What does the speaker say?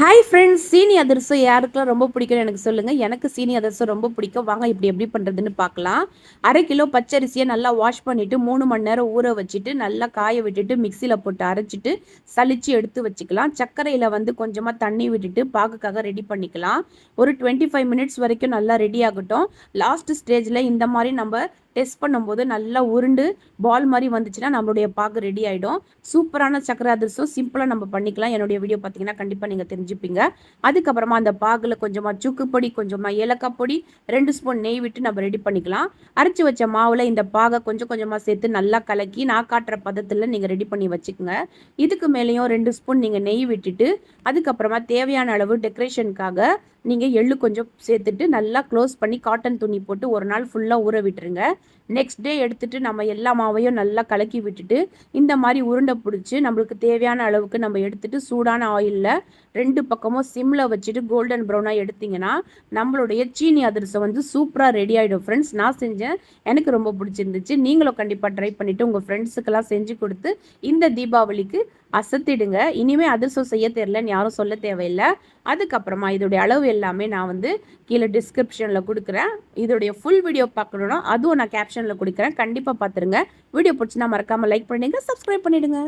Hi friends சீனி அதிரசம் யாருக்கெல்லாம் ரொம்ப பிடிக்கும்னு எனக்கு சொல்லுங்கள் எனக்கு சீனி அதிரசம் ரொம்ப பிடிக்கும். வாங்க இப்படி எப்படி பண்ணுறதுன்னு பார்க்கலாம். அரை கிலோ பச்சரிசியை நல்லா வாஷ் பண்ணிவிட்டு மூணு மணி நேரம் ஊற வச்சுட்டு நல்லா காய விட்டுட்டு மிக்சியில் போட்டு அரைச்சிட்டு சளிச்சு எடுத்து வச்சுக்கலாம். சர்க்கரையில் வந்து கொஞ்சமாக தண்ணி விட்டுட்டு பாகுக்காக ரெடி பண்ணிக்கலாம். ஒரு டுவெண்ட்டி ஃபைவ் மினிட்ஸ் வரைக்கும் நல்லா ரெடி ஆகட்டும். லாஸ்ட் ஸ்டேஜில் இந்த மாதிரி நம்ம டெஸ்ட் பண்ணும்போது நல்லா உருண்டு பால் மாதிரி வந்துச்சுன்னா நம்மளுடைய பாகு ரெடி ஆகிடும் சூப்பரான சக்கரை அதிரசம் சிம்பிளாக நம்ம பண்ணிக்கலாம். என்னுடைய வீடியோ பார்த்தீங்கன்னா கண்டிப்பாக நீங்கள் தெரிஞ்சு தெரிஞ்சுப்பீங்க அதுக்கப்புறமா அந்த பாகில் கொஞ்சமாக சுக்கு பொடி கொஞ்சமாக ஏலக்காய் பொடி ரெண்டு ஸ்பூன் நெய் விட்டு நம்ம ரெடி பண்ணிக்கலாம். அரைச்சி வச்ச மாவில் இந்த பாகை கொஞ்சம் கொஞ்சமாக சேர்த்து நல்லா கலக்கி நான் காட்டுற பதத்தில் நீங்கள் ரெடி பண்ணி வச்சுக்கோங்க. இதுக்கு மேலேயும் ரெண்டு ஸ்பூன் நீங்கள் நெய் விட்டுட்டு அதுக்கப்புறமா தேவையான அளவு டெக்கரேஷனுக்காக நீங்கள் எள்ளு கொஞ்சம் சேர்த்துட்டு நல்லா க்ளோஸ் பண்ணி காட்டன் துணி போட்டு ஒரு நாள் ஃபுல்லாக ஊற விட்டுருங்க. நெக்ஸ்ட் டே எடுத்துகிட்டு நம்ம எல்லா மாவையும் நல்லா கலக்கி விட்டுட்டு இந்த மாதிரி உருண்டை பிடிச்சி நம்மளுக்கு தேவையான அளவுக்கு நம்ம எடுத்துகிட்டு சூடான ஆயிலில் ரெண்டு ரெண்டு பக்கமும் சிம்மில் வச்சுட்டு கோல்டன் ப்ரௌனாக எடுத்திங்கன்னா நம்மளுடைய சீனி அதிரசம் வந்து சூப்பராக ரெடி ஆகிடும் ஃப்ரெண்ட்ஸ் நான் செஞ்சேன். எனக்கு ரொம்ப பிடிச்சிருந்துச்சு. நீங்களும் கண்டிப்பாக ட்ரை பண்ணிவிட்டு உங்கள் ஃப்ரெண்ட்ஸுக்கெல்லாம் செஞ்சு கொடுத்து இந்த தீபாவளிக்கு அசத்திடுங்க. இனிமேல் அதிரசம் செய்ய தெரிலன்னு யாரும் சொல்ல தேவையில்லை. அதுக்கப்புறமா இதோடைய அளவு எல்லாமே நான் வந்து கீழே டிஸ்கிரிப்ஷனில் கொடுக்குறேன். இதோடைய ஃபுல் வீடியோ பார்க்கணுன்னா அதுவும் நான் கேப்ஷனில் கொடுக்குறேன். கண்டிப்பாக பார்த்துருங்க. வீடியோ பிடிச்சினா மறக்காமல் லைக் பண்ணிடுங்க சப்ஸ்கிரைப் பண்ணிவிடுங்க